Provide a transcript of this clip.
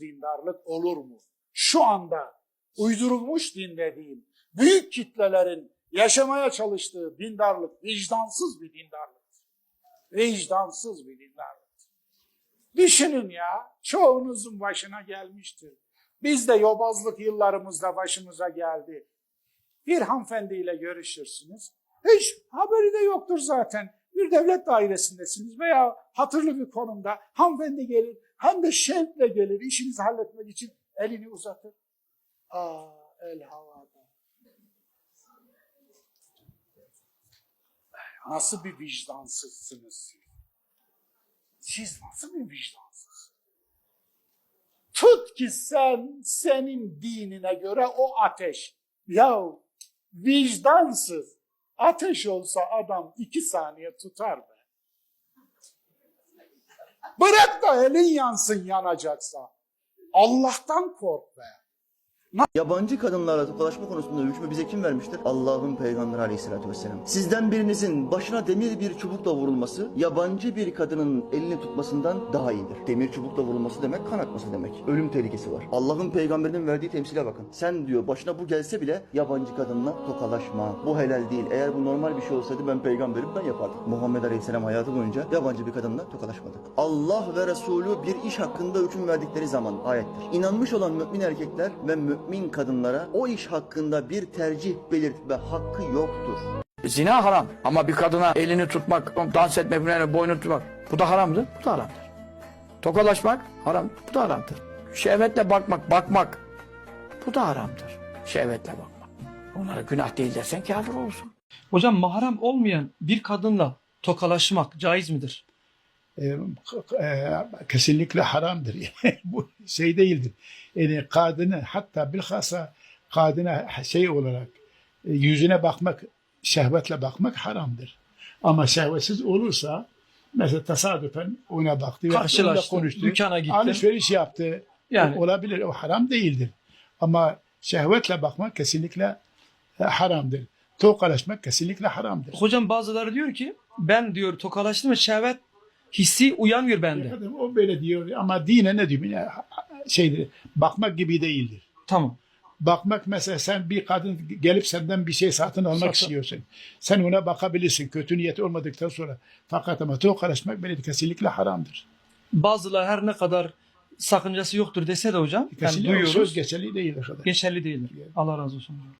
dindarlık olur mu? Şu anda uydurulmuş din dediğim büyük kitlelerin yaşamaya çalıştığı dindarlık vicdansız bir dindarlık. Vicdansız bir dindarlık. Düşünün ya, çoğunuzun başına gelmiştir. Biz de yobazlık yıllarımızda başımıza geldi. Bir hanımefendiyle görüşürsünüz. Hiç haberi de yoktur zaten. Bir devlet dairesindesiniz veya hatırlı bir konumda hanımefendi gelir hem de şevkle gelir işinizi halletmek için elini uzatır. Aa el havada. Nasıl bir vicdansızsınız siz? Siz nasıl bir vicdansız? Tut ki sen senin dinine göre o ateş. Ya vicdansız. Ateş olsa adam iki saniye tutar be. Bırak da elin yansın yanacaksa. Allah'tan kork be. Yabancı kadınlarla tokalaşma konusunda hükmü bize kim vermiştir? Allah'ın peygamberi aleyhissalatü vesselam. Sizden birinizin başına demir bir çubukla vurulması, yabancı bir kadının elini tutmasından daha iyidir. Demir çubukla vurulması demek kan akması demek. Ölüm tehlikesi var. Allah'ın peygamberinin verdiği temsile bakın. Sen diyor başına bu gelse bile yabancı kadınla tokalaşma. Bu helal değil. Eğer bu normal bir şey olsaydı ben peygamberim ben yapardım. Muhammed aleyhisselam hayatı boyunca yabancı bir kadınla tokalaşmadı. Allah ve Resulü bir iş hakkında hüküm verdikleri zaman ayettir. İnanmış olan mümin erkekler ve mümin kadınlara o iş hakkında bir tercih belirtme hakkı yoktur. Zina haram ama bir kadına elini tutmak, dans etmek, boynunu tutmak bu da haramdır. Bu da haramdır. Tokalaşmak haram, bu da haramdır. Şehvetle bakmak, bakmak bu da haramdır. Şehvetle bakmak. Onlara günah değil dersen kafir olursun. Hocam mahrem olmayan bir kadınla tokalaşmak caiz midir? E, e, kesinlikle haramdır. Bu şey değildir. Yani kadını hatta bilhassa kadına şey olarak e, yüzüne bakmak, şehvetle bakmak haramdır. Ama şehvetsiz olursa mesela tesadüfen ona baktı Karşılaştı, konuştu. dükkana gitti. Alışveriş yaptı. Yani- O- olabilir. O haram değildir. Ama şehvetle bakmak kesinlikle e, haramdır. Tokalaşmak kesinlikle haramdır. Hocam bazıları diyor ki ben diyor tokalaştım ve şehvet hissi uyanmıyor bende. Efendim, o böyle diyor ama dine ne diyor? Yani, şeydir, bakmak gibi değildir. Tamam. Bakmak mesela sen bir kadın gelip senden bir şey satın almak Satın. istiyorsun. Sen ona bakabilirsin kötü niyeti olmadıktan sonra. Fakat ama tokalaşmak böyle kesinlikle haramdır. Bazıları her ne kadar sakıncası yoktur dese de hocam yani Kesinlikle o duyuyoruz. söz geçerli değil arkadaş. Geçerli değildir. Allah razı olsun. hocam.